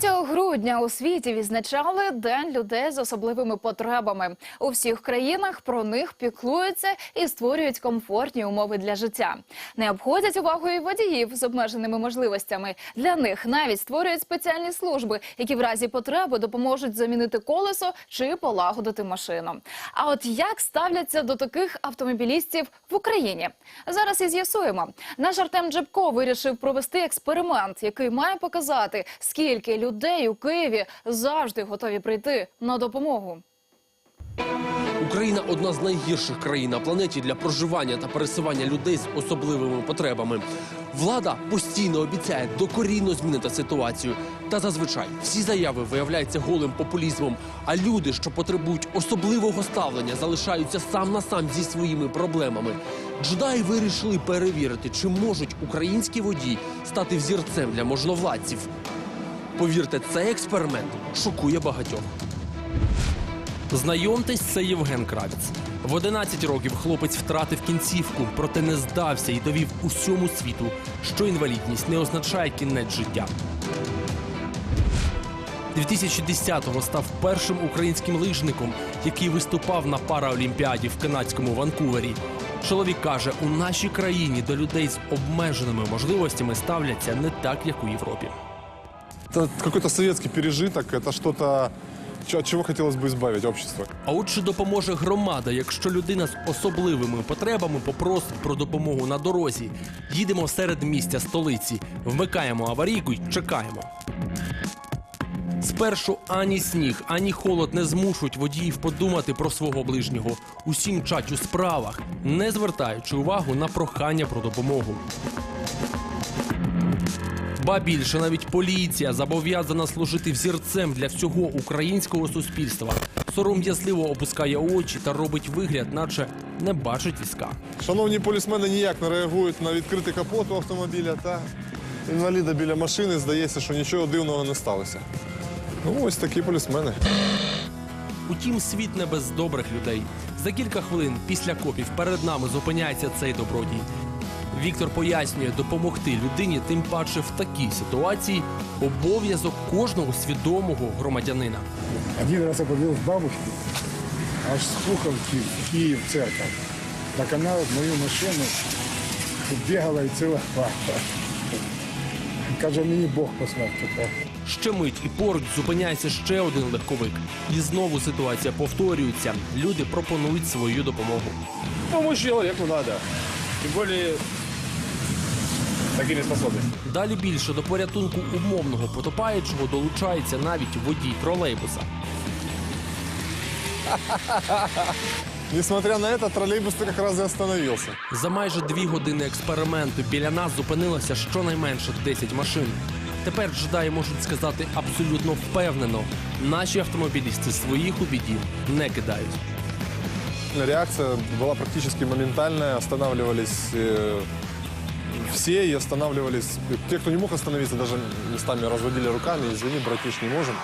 3 грудня у світі відзначали День людей з особливими потребами. У всіх країнах про них піклуються і створюють комфортні умови для життя. Не обходять увагою водіїв з обмеженими можливостями. Для них навіть створюють спеціальні служби, які в разі потреби допоможуть замінити колесо чи полагодити машину. А от як ставляться до таких автомобілістів в Україні? Зараз і з'ясуємо. Наш Артем Джебко вирішив провести експеримент, який має показати, скільки людей у Києві завжди готові прийти на допомогу. Україна одна з найгірших країн на планеті для проживання та пересування людей з особливими потребами. Влада постійно обіцяє докорінно змінити ситуацію. Та зазвичай всі заяви виявляються голим популізмом. А люди, що потребують особливого ставлення, залишаються сам на сам зі своїми проблемами. Джедаї вирішили перевірити, чи можуть українські водії стати взірцем для можновладців. Повірте, цей експеримент шокує багатьох. Знайомтесь, це Євген Кравіц. В 11 років хлопець втратив кінцівку, проте не здався і довів усьому світу, що інвалідність не означає кінець життя. 2010-го став першим українським лижником, який виступав на параолімпіаді в канадському Ванкувері. Чоловік каже, у нашій країні до людей з обмеженими можливостями ставляться не так, як у Європі Это какой-то советский пережиток, это что-то, чё- от чего хотелось бы избавить общество. А от чи допоможе громада, якщо людина з особливими потребами попросить про допомогу на дорозі? Їдемо серед місця столиці, вмикаємо аварійку й чекаємо. Спершу ані сніг, ані холод не змушують водіїв подумати про свого ближнього. Усі мчать у справах, не звертаючи увагу на прохання про допомогу. Ба більше навіть поліція зобов'язана служити взірцем для всього українського суспільства. Сором'язливо опускає очі та робить вигляд, наче не бачить візка. Шановні полісмени ніяк не реагують на відкритий капот у автомобіля та інваліда біля машини. Здається, що нічого дивного не сталося. Ну, ось такі полісмени. Утім, світ не без добрих людей. За кілька хвилин після копів перед нами зупиняється цей добродій. Віктор пояснює, допомогти людині, тим паче в такій ситуації, обов'язок кожного свідомого громадянина. Один раз я повел к бабушке, аж с Пуховки в Киев в. Так она вот мою машину бегала и целовала. Каже, мені Бог послав таке. Ще мить і поруч зупиняється ще один легковик. І знову ситуація повторюється. Люди пропонують свою допомогу. Помочь человеку надо. Тем более такими способностями. Далі більше до порятунку умовного потопаючого долучається навіть водій тролейбуса. Несмотря на это, троллейбус-то как раз и остановился. За майже дві години експерименту біля нас зупинилося щонайменше 10 машин. Тепер джедаї можуть сказати абсолютно впевнено: наші автомобілісти своїх у біді не кидають. Реакция была практически моментальная. Останавливались э, все и останавливались. Те, кто не мог остановиться, даже местами разводили руками. Извини, братиш, не можем.